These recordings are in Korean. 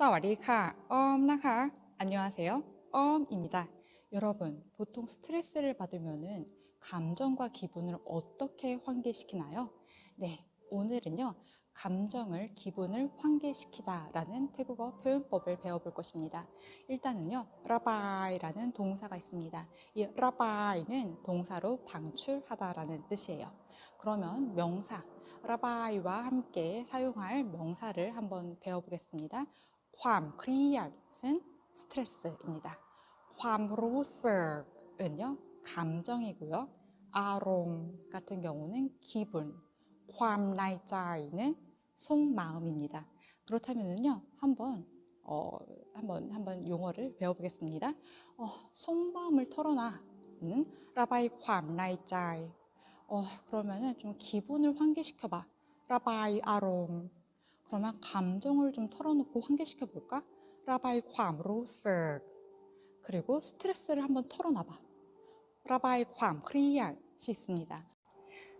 사와디카 엄 나카 안녕하세요. 엄입니다. 여러분 보통 스트레스를 받으면은 감정과 기분을 어떻게 환기시키나요? 네 오늘은요 감정을 기분을 환기시키다 라는 태국어 표현법을 배워볼 것입니다. 일단은요 라바이 라는 동사가 있습니다. 이 라바이는 동사로 방출하다 라는 뜻이에요. 그러면 명사 라바이와 함께 사용할 명사를 한번 배워보겠습니다 ความเครียด은 스트레스입니다. ความรู้สึก은요 감정이고요. 아롬 같은 경우는 기분, ความในใจ는 속마음입니다. 그렇다면은요 한번 어, 한번 한번 용어를 배워보겠습니다. 어, 속마음을 털어놔는 라바이 ความในใจ 어, 그러면은 좀 기분을 환기시켜봐. 라바이 아롬. 그러면 감정을 좀 털어놓고 환기시켜 볼까? 라바이 괌으로 쓱. 그리고 스트레스를 한번 털어놔봐. 라바이 괌, 크리알이 있습니다.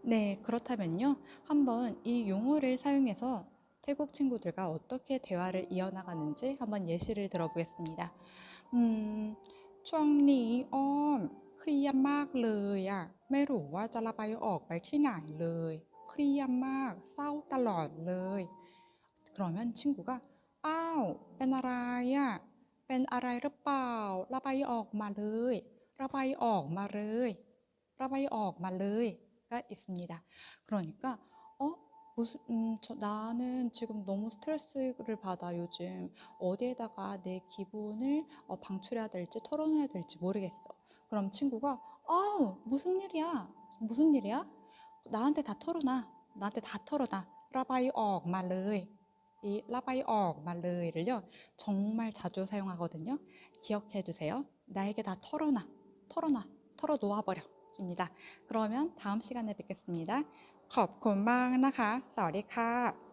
네, 그렇다면요. 한번 이 용어를 사용해서 태국 친구들과 어떻게 대화를 이어나가는지 한번 예시를 들어보겠습니다. 음, 총리 엄, 크리야 막 르야, 메루와 자라바이 억, 발키나이 르이, 크리야 막, 싸우 달러 르. 그러면 친구가 아우 빼나라야 빼아라이르빠우 라바이 억마르이 라바이 억마르이 라바이 억마르이가 있습니다. 그러니까 어? 무슨 음, 저, 나는 지금 너무 스트레스를 받아 요즘. 어디에다가 내 기분을 어, 방출해야 될지 털어내야 될지 모르겠어. 그럼 친구가 아우 무슨 일이야? 무슨 일이야? 나한테 다 털어놔. 나한테 다 털어놔. 라바이 억마르이. 이 라바이 억 말르이를요 정말 자주 사용하거든요. 기억해 주세요. 나에게 다 털어놔. 털어놔. 털어놓아 버려. 입니다. 그러면 다음 시간에 뵙겠습니다. ขอบคุณมากนะคะ สวัสดีค่ะ